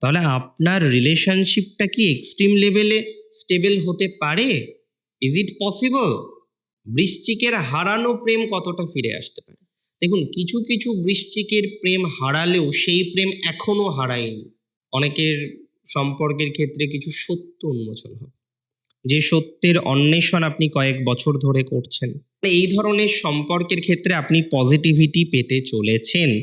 তাহলে আপনার রিলেশনশিপটা কি এক্সট্রিম লেভেলে স্টেবল হতে পারে? ইজ ইট পসিবল বৃশ্চিকের হারানো প্রেম কতটা ফিরে আসতে পারে? দেখুন, কিছু কিছু বৃশ্চিকের প্রেম হারালেও সেই প্রেম এখনও হারায়নি। অনেকের সম্পর্কের ক্ষেত্রে কিছু সত্য উন্মোচন হবে। যে সত্যের অন্বেষণ আপনি কয়েক বছর ধরে করছেন, এই ধরনের সম্পর্কের ক্ষেত্রে আপনি পজিটিভিটি পেতে চলেছেন।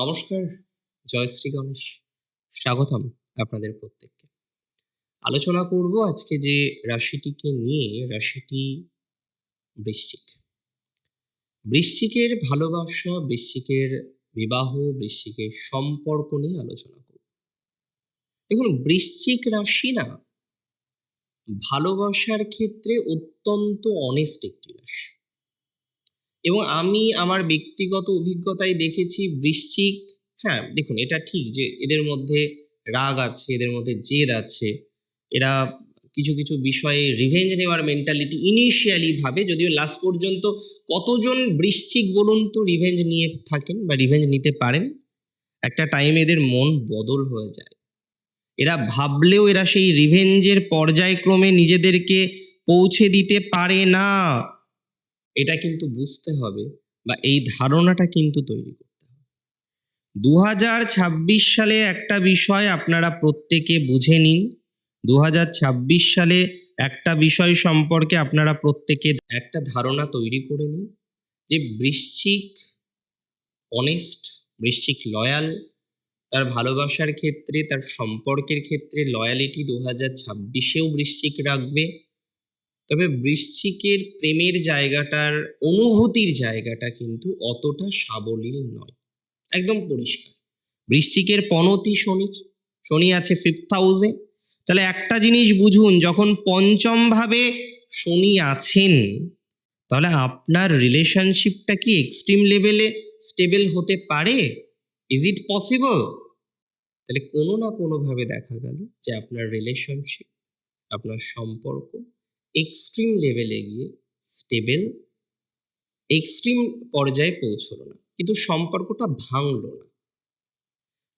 নমস্কার জয়শ্রী গণেশ। স্বাগতম আপনাদের প্রত্যেককে। আলোচনা করব আজকে যে রাশিটিকে নিয়ে, রাশিটি বৃশ্চিক। বৃশ্চিকের ভালোবাসা, বৃশ্চিকের বিবাহ, বৃশ্চিকের সম্পর্ক নিয়ে আলোচনা করব। দেখুন, বৃশ্চিক রাশি না, ভালোবাসার ক্ষেত্রে অত্যন্ত অনেস্ট একটি রাশি। এবং আমি আমার ব্যক্তিগত অভিজ্ঞতায় দেখেছি বৃশ্চিক হ্যাঁ দেখুন এটা ঠিক যে এদের মধ্যে রাগ আছে, এদের মধ্যে জেদ আছে। এরা কিছু কিছু বিষয়ে রিভেঞ্জ নেওয়ার মেন্টালিটি ইনিশিয়ালি ভাবে, যদিও লাস্ট পর্যন্ত কতজন বৃশ্চিক বলুন তো রিভেঞ্জ নিয়ে থাকেন বা রিভেঞ্জ নিতে পারেন, একটা টাইম এদের মন বদল হয়ে যায়। এরা ভাবলেও এরা সেই রিভেঞ্জের পর্যায়ক্রমে নিজেদেরকে পৌঁছে দিতে পারে না। এটা কিন্তু বুঝতে হবে বা এই ধারণাটা কিন্তু তৈরি করতে হবে। দু হাজার ছাব্বিশ সালে একটা বিষয় আপনারা প্রত্যেকে বুঝে নিন। দু হাজার ছাব্বিশ সালে একটা বিষয় সম্পর্কে আপনারা প্রত্যেকে একটা ধারণা তৈরি করে নিন যে বৃশ্চিক অনেস্ট বৃশ্চিক লয়াল তার ভালোবাসার ক্ষেত্রে, তার সম্পর্কের ক্ষেত্রে লয়ালিটি দু হাজার ছাব্বিশেও বৃশ্চিক রাখবে। তবে বৃশ্চিকের প্রেমের জায়গাটার অনুভূতির জায়গাটা কিন্তু অতটা সাবলীল নয়। একদম পরিষ্কার। বৃশ্চিকের পনতি শনি শনি আছে ফিফথ হাউসে তাহলে একটা জিনিস বুঝুন, যখন পঞ্চম ভাবে শনি আছেন, তাহলে আপনার রিলেশনশিপটা কি এক্সট্রিম লেভেলে স্টেবল হতে পারে? ইজ ইট পসিবল তাহলে কোনো না কোনোভাবে দেখা গেল যে আপনার রিলেশনশিপ আপনার সম্পর্ক এক্সট্রিম লেভেলে গিয়ে স্টেবল এক্সট্রিম পর্যায়ে পৌঁছলো না। কিন্তু সম্পর্কটা ভাঙলো না।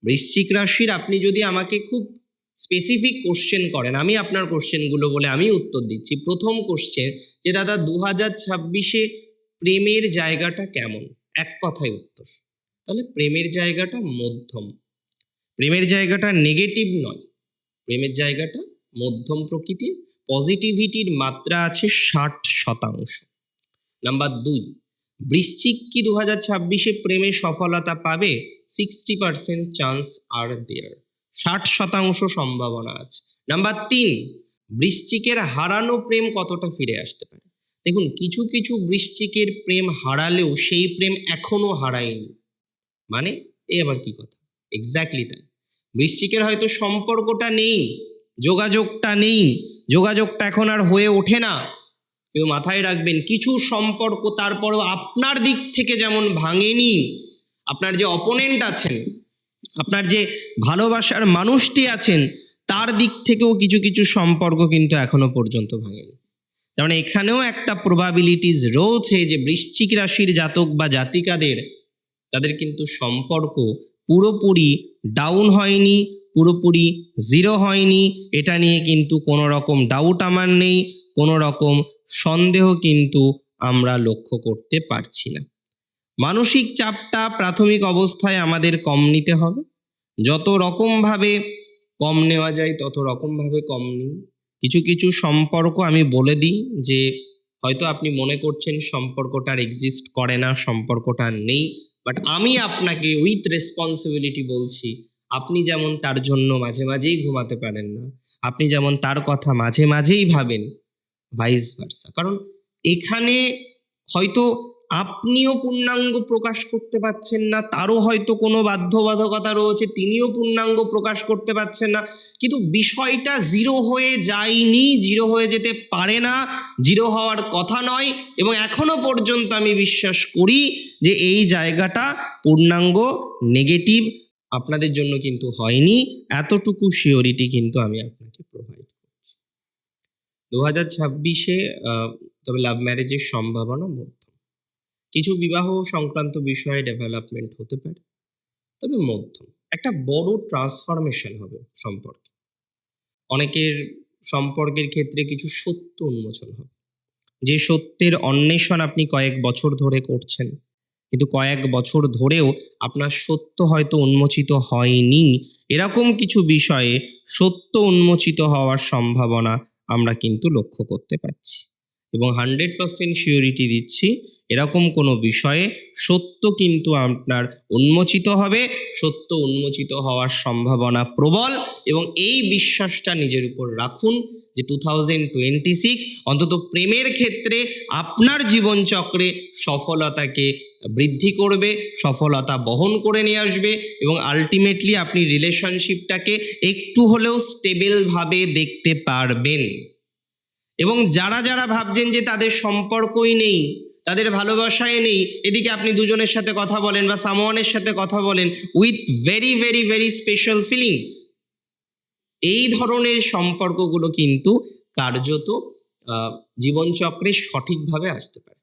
বৃশ্চিক রাশির আপনি যদি আমাকে খুব স্পেসিফিক কোশ্চেন করেন, আমি আপনার কোশ্চেনগুলো বলে আমি উত্তর দিচ্ছি। প্রথম কোশ্চেন যে দাদা দু হাজার ছাব্বিশে প্রেমের জায়গাটা কেমন? এক কথায় উত্তর। তাহলে প্রেমের জায়গাটা মধ্যম। প্রেমের জায়গাটা নেগেটিভ নয়। প্রেমের জায়গাটা মধ্যম প্রকৃতির। পজিটিভিটির মাত্রা আছে ষাট শতাংশ। নাম্বার দুই, বৃশ্চিক কি দু হাজার ছাব্বিশে প্রেমে সফলতা পাবে? সিক্সটি পার্সেন্ট চান্স আর দেয়ার ষাট শতাংশ সম্ভাবনা আছে। নাম্বার তিন, বৃশ্চিকের হারানো প্রেম কতটা ফিরে আসতে পারে? দেখুন, কিছু কিছু বৃশ্চিকের প্রেম হারালেও সেই প্রেম এখনও হারায়নি। মানে এ আবার কি কথা? এক্স্যাক্টলি তাই। বৃশ্চিকের হয়তো সম্পর্কটা নেই। যোগাযোগটা নেই, যোগাযোগটা এখন আর হয়ে ওঠে না। কেউ মাথায় রাখবেন, কিছু সম্পর্ক তারপরও আপনার দিক থেকে যেমন ভাঙেনি, আপনার যে অপোনেন্ট আছেন, আপনার যে ভালোবাসার মানুষটি আছেন, তার দিক থেকেও কিছু কিছু সম্পর্ক কিন্তু এখনও পর্যন্ত ভাঙেনি। মানে এখানেও একটা প্রবাবিলিটিস রয়েছে যে বৃশ্চিক রাশির জাতক বা জাতিকাদের, তাদের কিন্তু সম্পর্ক পুরোপুরি ডাউন হয়নি, পুরোপুরি জিরো হয়নি। এটা নিয়ে কিন্তু কোনো রকম ডাউট আমার নেই, কোনো রকম সন্দেহ কিন্তু আমরা লক্ষ্য করতে পারছি না। মানসিক চাপটা প্রাথমিক অবস্থায় আমাদের কম নিতে হবে। যত রকমভাবে কম নেওয়া যায়, তত রকমভাবে কম নিন। কিছু কিছু সম্পর্ক আমি বলে দিই যে, হয়তো আপনি মনে করছেন সম্পর্কটার এক্সিস্ট করে না, সম্পর্কটা নেই। বাট আমি আপনাকে উইথ রেসপন্সিবিলিটি বলছি, আপনি যেমন তার জন্য মাঝে মাঝেই ঘুমাতে পারেন না, আপনি যেমন তার কথা মাঝে মাঝেই ভাবেন ভাইস ভার্সা কারণ এখানে হয়তো আপনিও পূর্ণাঙ্গ প্রকাশ করতে পারছেন না, তারও হয়তো কোনো বাধ্যবাধকতা রয়েছে, তিনিও পূর্ণাঙ্গ প্রকাশ করতে পারছেন না। কিন্তু বিষয়টা জিরো হয়ে যায়নি জিরো হয়ে যেতে পারে না জিরো হওয়ার কথা নয় এবং এখনও পর্যন্ত আমি বিশ্বাস করি যে এই জায়গাটা পূর্ণাঙ্গ নেগেটিভ আপনাদের জন্য কিন্তু হয়নি। এতটুকু শিওরিটি কিন্তু আমি আপনাকে প্রোভাইড করছি। দু হাজার ছাব্বিশে তবে লাভ ম্যারেজের সম্ভাবনা মধ্যম কিছু বিবাহ সংক্রান্ত বিষয়ে ডেভেলপমেন্ট হতে পারে। তবে মধ্যম, একটা বড় ট্রান্সফরমেশন হবে সম্পর্কে। অনেকের সম্পর্কের ক্ষেত্রে কিছু সত্য উন্মোচন হবে। যে সত্যের অন্বেষণ আপনি কয়েক বছর ধরে করছেন, কিন্তু কয়েক বছর ধরেও আপনার সত্য হয়তো উন্মোচিত হয়নি, এরকম কিছু বিষয়ে সত্য উন্মোচিত হওয়ার সম্ভাবনা আমরা কিন্তু লক্ষ্য করতে পারছি। এবং হান্ড্রেড পার্সেন্ট শিওরিটি দিচ্ছি এরকম কোনো বিষয়ে সত্য কিন্তু আপনার উন্মোচিত হবে। সত্য উন্মোচিত হওয়ার সম্ভাবনা প্রবল এবং এই বিশ্বাসটা নিজের উপর রাখুন যে টু থাউজেন্ড টোয়েন্টি সিক্স অন্তত প্রেমের ক্ষেত্রে আপনার জীবনচক্রে সফলতাকে বৃদ্ধি করবে, সফলতা বহন করে নিয়ে আসবে এবং আলটিমেটলি আপনি রিলেশনশিপটাকে একটু হলেও স্টেবলভাবে দেখতে পারবেন। এবং যারা যারা ভাবছেন যে তাদের সম্পর্কই নেই তাদের ভালোবাসায় নেই, এদিকে আপনি দুজনের সাথে কথা বলেন বা সামওয়ানের সাথে কথা বলেন with very very very special feelings এই ধরনের সম্পর্কগুলো কিন্তু কার্যত জীবনচক্রে সঠিকভাবে আসতে পারে।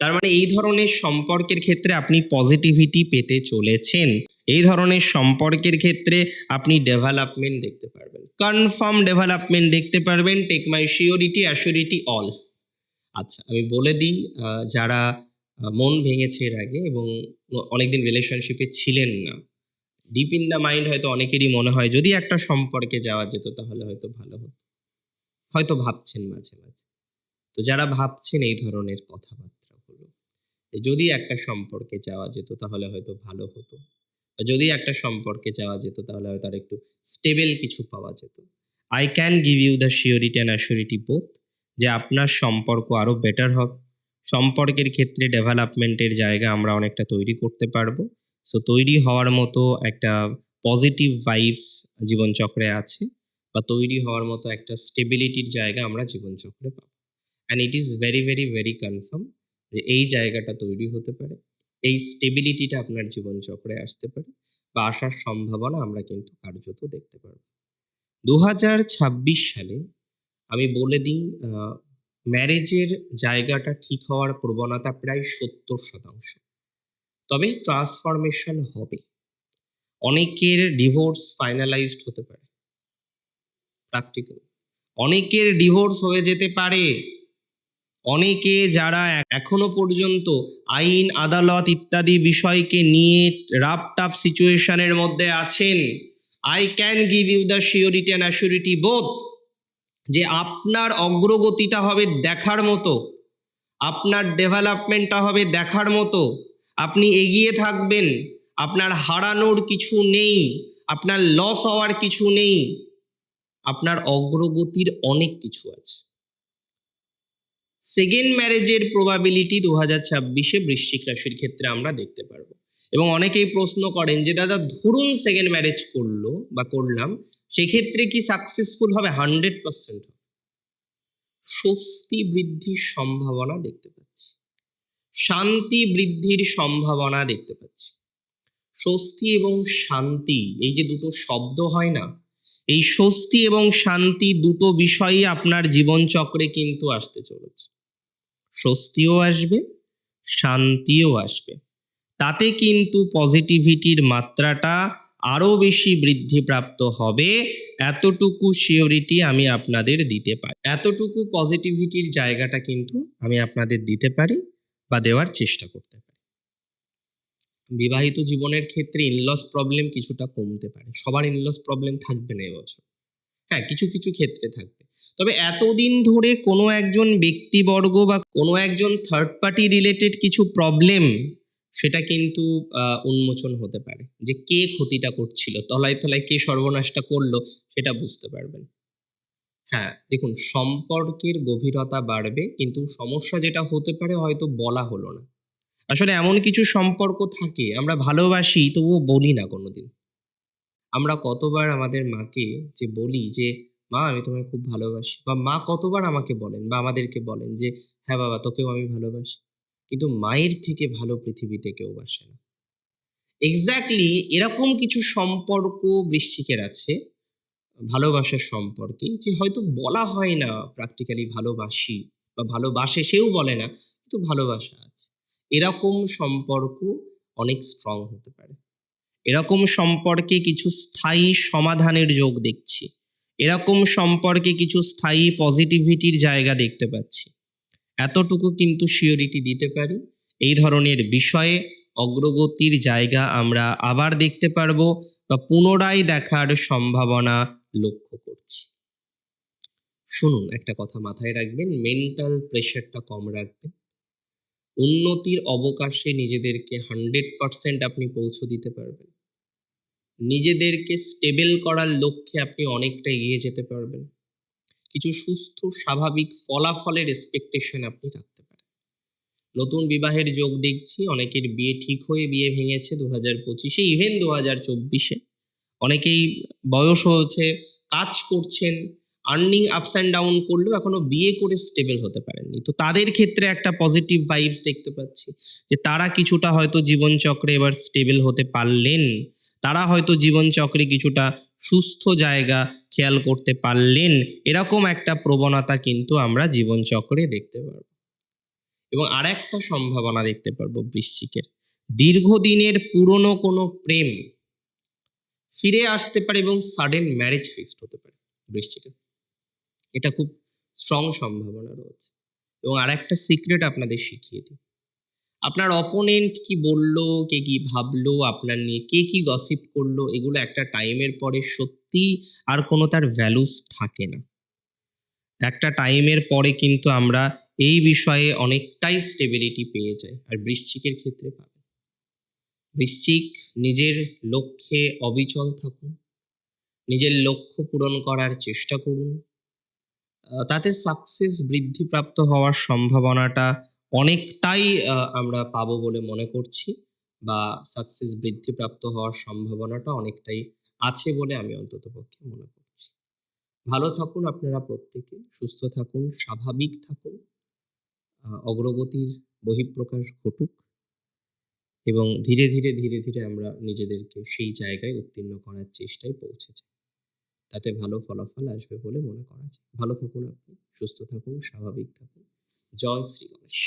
তার মানে এই ধরনের সম্পর্কের ক্ষেত্রে আপনি পজিটিভিটি পেতে চলেছেন। এই ধরনের সম্পর্কের ক্ষেত্রে আপনি ডেভেলপমেন্ট দেখতে পারবেন। কনফার্ম ডেভেলপমেন্ট দেখতে পারবেন take my surety assurity all আচ্ছা আমি বলে দিই যারা মন ভেঙেছে এর আগে এবং অনেকদিন রিলেশনশিপে ছিলেন না ডিপ ইন দ্য মাইন্ড হয়তো অনেকেরই মনে হয়, যদি একটা সম্পর্কে যাওয়া যেত তাহলে হয়তো ভালো হতো। হয়তো ভাবছেন মাঝে মাঝে। তো যারা ভাবছেন এই ধরনের কথাবার্তাগুলো যদি একটা সম্পর্কে যাওয়া যেত তাহলে হয়তো ভালো হতো। যদি একটা সম্পর্কে যাওয়া যেত তাহলে হয়তো আর একটু স্টেবল কিছু পাওয়া যেত। I can give you the surety and assurity both যে আপনার সম্পর্ক আরও বেটার হবে। সম্পর্কের ক্ষেত্রে ডেভেলপমেন্টের জায়গা আমরা অনেকটা তৈরি করতে পারব। সো তৈরি হওয়ার মতো একটা পজিটিভ ভাইবস জীবনচক্রে আছে বা তৈরি হওয়ার মতো একটা স্টেবিলিটির জায়গা আমরা জীবনচক্রে পাবো। And it is very very very confirm যে এই জায়গাটা তৈরি হতে পারে, এই স্টেবিলিটিটা আপনার জীবনচক্রে আসতে পারে বা আসার সম্ভাবনা আমরা কিন্তু কার্যত দেখতে পারব। দু সালে আমি বলে দিই ম্যারেজের জায়গাটা ঠিক হওয়ার প্রবণতা প্রায় সত্তর শতাংশ। তবে ট্রান্সফরমেশন হবে। অনেকের ডিভোর্স ফাইনালাইজড হতে পারে। প্র্যাকটিক্যাল অনেকের ডিভোর্স হয়ে যেতে পারে। অনেকে যারা এখনও পর্যন্ত আইন, আদালত ইত্যাদি বিষয়কে নিয়ে রাপ টাপ সিচুয়েশনের মধ্যে আছেন I can give you the surety and assurity both যে আপনার অগ্রগতিটা হবে দেখার মতো, আপনার ডেভেলপমেন্টটা হবে দেখার মতো, আপনি এগিয়ে থাকবেন, আপনার হারানোর কিছু নেই, আপনার লস হওয়ার কিছু নেই, আপনার অগ্রগতির অনেক কিছু আছে। সেকেন্ড ম্যারেজের প্রবাবিলিটি দু হাজার ছাব্বিশে বৃশ্চিক রাশির ক্ষেত্রে আমরা দেখতে পারব। এবং অনেকেই প্রশ্ন করেন যে, দাদা, ধরুন সেকেন্ড ম্যারেজ করল বা করলাম সেক্ষেত্রে কি সাকসেসফুল হবে? হান্ড্রেড পার্সেন্ট স্বস্তি বৃদ্ধির সম্ভাবনা দেখতে পাচ্ছি। শান্তি বৃদ্ধির সম্ভাবনা দেখতে পাচ্ছি। স্বস্তি এবং শান্তি, এই যে দুটো শব্দ হয় না, এই স্বস্তি এবং শান্তি দুটো বিষয়ই আপনার জীবনচক্রে কিন্তু আসতে চলেছে। স্বস্তিও আসবে, শান্তিও আসবে। তাতে কিন্তু পজিটিভিটির মাত্রাটা আরও বেশি বৃদ্ধিপ্রাপ্ত হবে, এতটুকু শিওরিটি আমি আপনাদের দিতে পারি। এতটুকু পজিটিভিটির জায়গাটা কিন্তু আমি আপনাদের দিতে পারি বা দেওয়ার চেষ্টা করতে পারি। বিবাহিত জীবনের ক্ষেত্রে ইনলস প্রবলেম কিছুটা কমতে পারে। সবার ইনলস প্রবলেম থাকবে না এবছর। হ্যাঁ কিছু কিছু ক্ষেত্রে থাকবে। তবে এতদিন ধরে কোনো একজন ব্যক্তিবর্গ বা কোনো একজন থার্ড পার্টি রিলেটেড কিছু প্রবলেম সেটা কিন্তু উন্মোচন হতে পারে। যে কে ক্ষতিটা করছিল, তলায় তলায় কে সর্বনাশটা করল, সেটা বুঝতে পারবেন। হ্যাঁ দেখুন, সম্পর্কের গভীরতা বাড়বে, কিন্তু সমস্যা যেটা হতে পারে হয়তো বলা হলো না। আসলে এমন কিছু সম্পর্ক থাকে, আমরা ভালোবাসি, তবুও বলি না কোনোদিন। আমরা কতবার আমাদের মাকে যে বলি যে, মা, আমি তোমায় খুব ভালোবাসি। বা মা কতবার আমাকে বলেন বা আমাদেরকে বলেন যে হ্যাঁ বাবা, তোকেও আমি ভালোবাসি। কিন্তু মায়ের থেকে ভালো পৃথিবীতে কেউ বাসে না। এক্স্যাক্টলি এরকম কিছু সম্পর্ক বৃশ্চিকের আছে, ভালোবাসার সম্পর্কে, যে হয়তো বলা হয় না প্র্যাকটিক্যালি ভালোবাসি বা ভালোবাসে সেও বলে না, কিন্তু ভালোবাসা আছে। এরকম সম্পর্ক অনেক স্ট্রং হতে পারে। এরকম সম্পর্কে কিছু স্থায়ী সমাধানের যোগ দেখছি। এরকম সম্পর্কে কিছু স্থায়ী পজিটিভিটির জায়গা দেখতে পাচ্ছি। এতটুকু কিন্তু শিওরিটি দিতে পারি। এই ধরনের বিষয়ে অগ্রগতির জায়গা আমরা আবার দেখতে পারব বা পুনরায় দেখার সম্ভাবনা লক্ষ্য করছি। শুনুন, একটা কথা মাথায় রাখবেন মেন্টাল প্রেশারটা কম রাখবেন। উন্নতির অবকাশে নিজেদেরকে হান্ড্রেড পার্সেন্ট আপনি পৌঁছে দিতে পারবেন। নিজেদেরকে স্টেবল করার লক্ষ্যে আপনি অনেকটা এগিয়ে যেতে পারবেন। কিছু সুস্থ, স্বাভাবিক ফলাফলের এক্সপেকটেশন আপনি রাখতে পারেন। নতুন বিবাহের যোগ দেখছি, অনেকের বিয়ে ঠিক হয়ে বিয়ে ভেঙেছে দু হাজার পঁচিশে ইভেন দু হাজার চব্বিশে। অনেকেই বয়স হয়েছে, কাজ করছেন আর্নিং আপস অ্যান্ড ডাউন করলেও এখনও বিয়ে করে স্টেবল হতে পারেননি। তো তাদের ক্ষেত্রে একটা পজিটিভ ভাইবস দেখতে পাচ্ছি, যে তারা কিছুটা হয়তো জীবনচক্রে এবার স্টেবল হতে পারলেন। তারা হয়তো জীবনচক্রে কিছুটা সুস্থ জায়গা খেয়াল করতে পারলেন, এরকম একটা প্রবণতা কিন্তু আমরা জীবনচক্রে দেখতে পারব। এবং আর একটা সম্ভাবনা দেখতে পারব বৃশ্চিকের। দীর্ঘদিনের পুরনো কোনো প্রেম ফিরে আসতে পারে এবং সাডেন ম্যারেজ ফিক্সড হতে পারে বৃশ্চিকের। এটা খুব স্ট্রং সম্ভাবনা রয়েছে। এবং আর একটা সিক্রেট আপনাদের শিখিয়ে দিই। আপনার অপোনেন্ট কি বলল, কে কি ভাবলো, আপনার নিয়ে কে কি গসিপ করল, এগুলো একটা টাইমের পরে সত্যি আর কোনো তার ভ্যালুস থাকে না। একটা টাইমের পরে কিন্তু আমরা এই বিষয়ে অনেকটাই স্টেবিলিটি পেয়ে যাই, আর বৃশ্চিকের ক্ষেত্রে পাবেন বৃশ্চিক নিজের লক্ষ্যে অবিচল থাকুন, নিজের লক্ষ্য পূরণ করার চেষ্টা করুন। তাতে সাকসেস বৃদ্ধিপ্রাপ্ত হওয়ার সম্ভাবনাটা অনেকটাই আমরা পাবো বলে মনে করছি বা সাকসেস বৃদ্ধিপ্রাপ্ত হওয়ার সম্ভাবনাটা অনেকটাই আছে বলে আমি অন্তত পক্ষে মনে করছি। ভালো থাকুন আপনারা প্রত্যেকে, সুস্থ থাকুন, স্বাভাবিক থাকুন অগ্রগতির বহিঃপ্রকাশ ঘটুক এবং ধীরে ধীরে ধীরে ধীরে আমরা নিজেদেরকে সেই জায়গায় উত্তীর্ণ করার চেষ্টায় পৌঁছেছি তাতে ভালো ফলাফল আসবে বলে মনে করা যায়। ভালো থাকুন আপনি, সুস্থ থাকুন, স্বাভাবিক থাকুন। জয় শ্রী গণেশ।